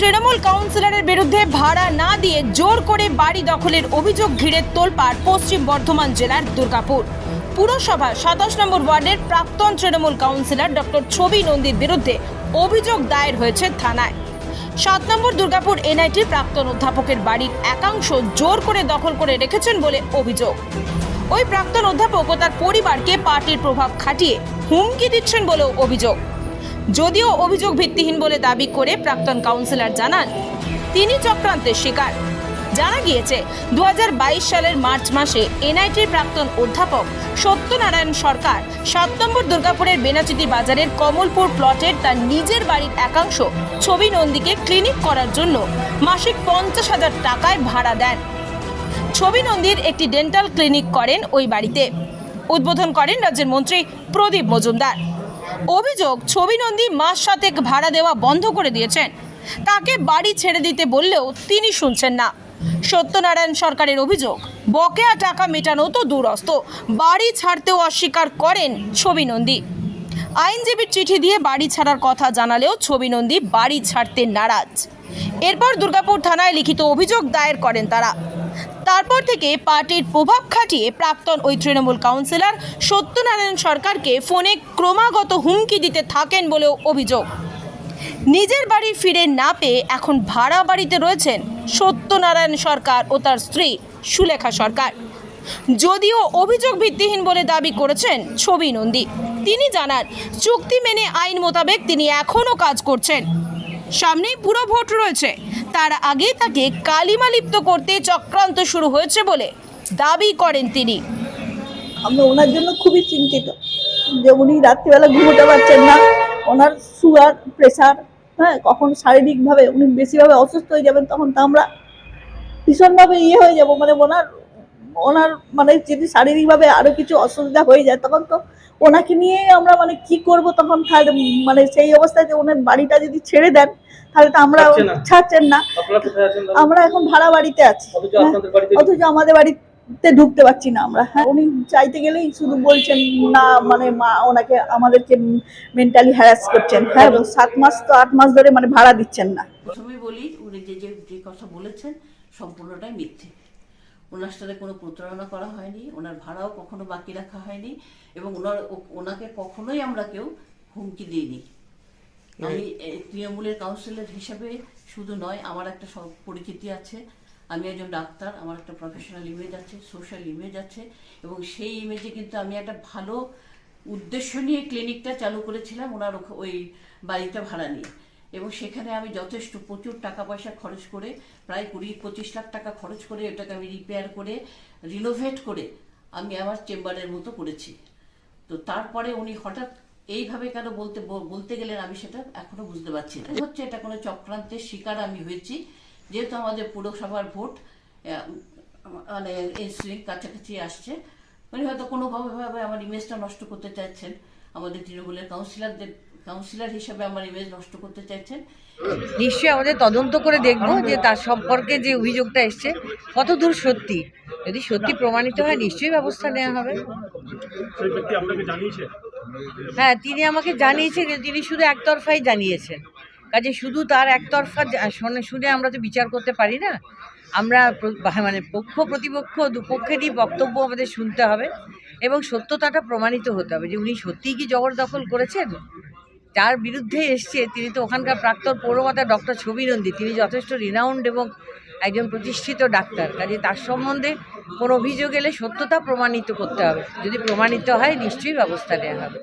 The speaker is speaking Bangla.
তৃণমূল কাউন্সিলরের বিরুদ্ধে ভাড়া না দিয়ে জোর করে বাড়ি দখলের অভিযোগ ঘিরে তোলপাড় পশ্চিম বর্ধমান জেলার দুর্গাপুর। পুরসভা সাতাশ নম্বর ওয়ার্ডের প্রাক্তন তৃণমূল কাউন্সিলর ডক্টর ছবি নন্দীর বিরুদ্ধে অভিযোগ দায়ের হয়েছে থানায়। সাত নম্বর দুর্গাপুর এনআইটির প্রাক্তন অধ্যাপকের বাড়ির একাংশ জোর করে দখল করে রেখেছেন বলে অভিযোগ। ওই প্রাক্তন অধ্যাপক ও তার পরিবারকে পার্টির প্রভাব খাটিয়ে হুমকি দিচ্ছেন বলেও অভিযোগ। যদিও অভিযোগ ভিত্তিহীন বলে দাবি করে প্রাক্তন কাউন্সিলর জানান, তিনি চক্রান্তের শিকার। জানা গিয়েছে দু হাজার বাইশ সালের মার্চ মাসে এনআইটির প্রাক্তন অধ্যাপক সত্যনারায়ণ সরকার সাত নম্বর দুর্গাপুরের বেনাচিতি বাজারের কমলপুর প্লটের তার নিজের বাড়ির একাংশ ছবি নন্দীকে ক্লিনিক করার জন্য মাসিক পঞ্চাশ হাজার টাকায় ভাড়া দেন। ছবি নন্দীর একটি ডেন্টাল ক্লিনিক করেন ওই বাড়িতে। উদ্বোধন করেন রাজ্যের মন্ত্রী প্রদীপ মজুমদার। অভিযোগ, ছবি নন্দী মাস সাতেক ভাড়া দেওয়া বন্ধ করে দিয়েছেন। তাকে বাড়ি ছেড়ে দিতে বললেও তিনি শুনছেন না। সত্যনারায়ণ সরকারের অভিযোগ, বকেয়া টাকা মেটানো তো দূরস্থ বাড়ি ছাড়তেও অস্বীকার করেন ছবি নন্দী। আইনজীবীর চিঠি দিয়ে বাড়ি ছাড়ার কথা জানালেও ছবি নন্দী বাড়ি ছাড়তে নারাজ। এরপর দুর্গাপুর থানায় লিখিত অভিযোগ দায়ের করেন তারা। তারপর থেকে পার্টির প্রভাব খাটিয়ে প্রাক্তন ওই তৃণমূল কাউন্সিলর সত্যনারায়ণ সরকারকে ফোনে ক্রমাগত হুমকি দিতে থাকেন বলেও অভিযোগ। নিজের বাড়ি ফিরে না পেয়ে এখন ভাড়া বাড়িতে রয়েছেন সত্যনারায়ণ সরকার ও তার স্ত্রী সুলেখা সরকার। যদিও অভিযোগ ভিত্তিহীন বলে দাবি করেছেন ছবি নন্দী। তিনি জানান, চুক্তি মেনে আইন মোতাবেক তিনি এখনও কাজ করছেন। সামনেই পুরো ভোট রয়েছে। তার আগে তাকে কালিমালিপ্ত করতে চক্রান্ত শুরু হয়েছে বলে দাবি করেন তিনি। আমরা ওনার জন্য খুবই চিন্তিত যে উনি রাত্রিবেলা ঘুমোতে পারছেন না। ওনার সুগার প্রেশার হ্যাঁ কখন শারীরিকভাবে উনি বেশিভাবে অসুস্থ হয়ে যাবেন তখন তো আমরা ভীষণভাবে ইয়ে হয়ে যাব। মানে ওনার ওনার মানে যদি শারীরিকভাবে আরও কিছু অসুবিধা হয়ে যায় তখন তো ওনাকে নিয়ে আমরা মানে কি করব তখন? তাহলে মানে সেই অবস্থায় যে ওনার বাড়িটা যদি ছেড়ে দেন তাহলে তো আমরা ছাড়ছেন না। আমরা এখন ভাড়া বাড়িতে আছি। অথচ হ্যাঁ। আপনাদের বাড়িতে অথচ আমাদের বাড়িতে ঢুকতে পারছি না আমরা। হ্যাঁ উনি চাইতে গেলেই শুধু বলছেন না মানে মা ওনাকে আমাদেরকে মেন্টালি হ্যারাস করছেন। হ্যাঁ সাত মাস তো আট মাস ধরে মানে ভাড়া দিচ্ছেন না। প্রথমে বলি উনি যে যে কথা বলেছেন সম্পূর্ণটাই মিথ্যে। ওনার সাথে কোনো প্রতারণা করা হয়নি ওনার ভাড়াও কখনো বাকি রাখা হয়নি এবং ওনার ওনাকে কখনোই আমরা কেউ হুমকি দিইনি। আমি তৃণমূলের কাউন্সিলর হিসাবে শুধু নয় আমার একটা সব পরিচিতি আছে। আমি একজন ডাক্তার আমার একটা প্রফেশনাল ইমেজ আছে সোশ্যাল ইমেজ আছে এবং সেই ইমেজে কিন্তু আমি একটা ভালো উদ্দেশ্য নিয়ে ক্লিনিকটা চালু করেছিলাম ওনার ওই বাড়িটা ভাড়া নিয়ে। এবং সেখানে আমি যথেষ্ট প্রচুর টাকা পয়সা খরচ করে, প্রায় কুড়ি, পঁচিশ লাখ টাকা খরচ করে ওটাকে আমি রিপেয়ার করে রিনোভেট করে আমি আমার চেম্বারের মতো করেছি। তো তারপরে উনি হঠাৎ এইভাবে কেন বলতে বলতে গেলেন আমি সেটা এখনও বুঝতে পারছি না। হচ্ছে এটা কোনো চক্রান্তের শিকার আমি হয়েছি। যেহেতু আমাদের পুরসভার ভোট মানে এই কাছাকাছি আসছে, উনি হয়তো কোনোভাবে আমার ইমেজটা নষ্ট করতে চাইছেন। আমাদের তৃণমূলের কাউন্সিলরদের কাউন্সিলর হিসেবে আমার ইমেজ নষ্ট করতে চাইছেন। নিশ্চয়ই আমাদের তদন্ত করে দেখব যে তার সম্পর্কে যে অভিযোগটা এসছে কত দূর সত্যি? যদি সত্যি প্রমাণিত হয়, নিশ্চয়ই ব্যবস্থা নেওয়া হবে। হ্যাঁ তিনি আমাকে জানিয়েছেন তিনি শুধু একতরফাই জানিয়েছেন। কাজে শুধু তার একতরফা শুনে শুনে আমরা তো বিচার করতে পারি না। আমরা মানে পক্ষ প্রতিপক্ষ, দুপক্ষেরই বক্তব্য আমাদের শুনতে হবে এবং সত্যতাটা প্রমাণিত হতে হবে যে উনি সত্যিই কি জবরদখল করেছেন? যার বিরুদ্ধে এসছে, তিনি তো ওখানকার প্রাক্তন পৌরমাতা ডক্টর ছবি নন্দী। তিনি যথেষ্ট রিনাউন্ড এবং একজন প্রতিষ্ঠিত ডাক্তার। কাজে তার সম্বন্ধে কোনো অভিযোগ এলে সত্যতা প্রমাণিত করতে হবে। যদি প্রমাণিত হয়, নিশ্চয়ই ব্যবস্থা নেওয়া হবে।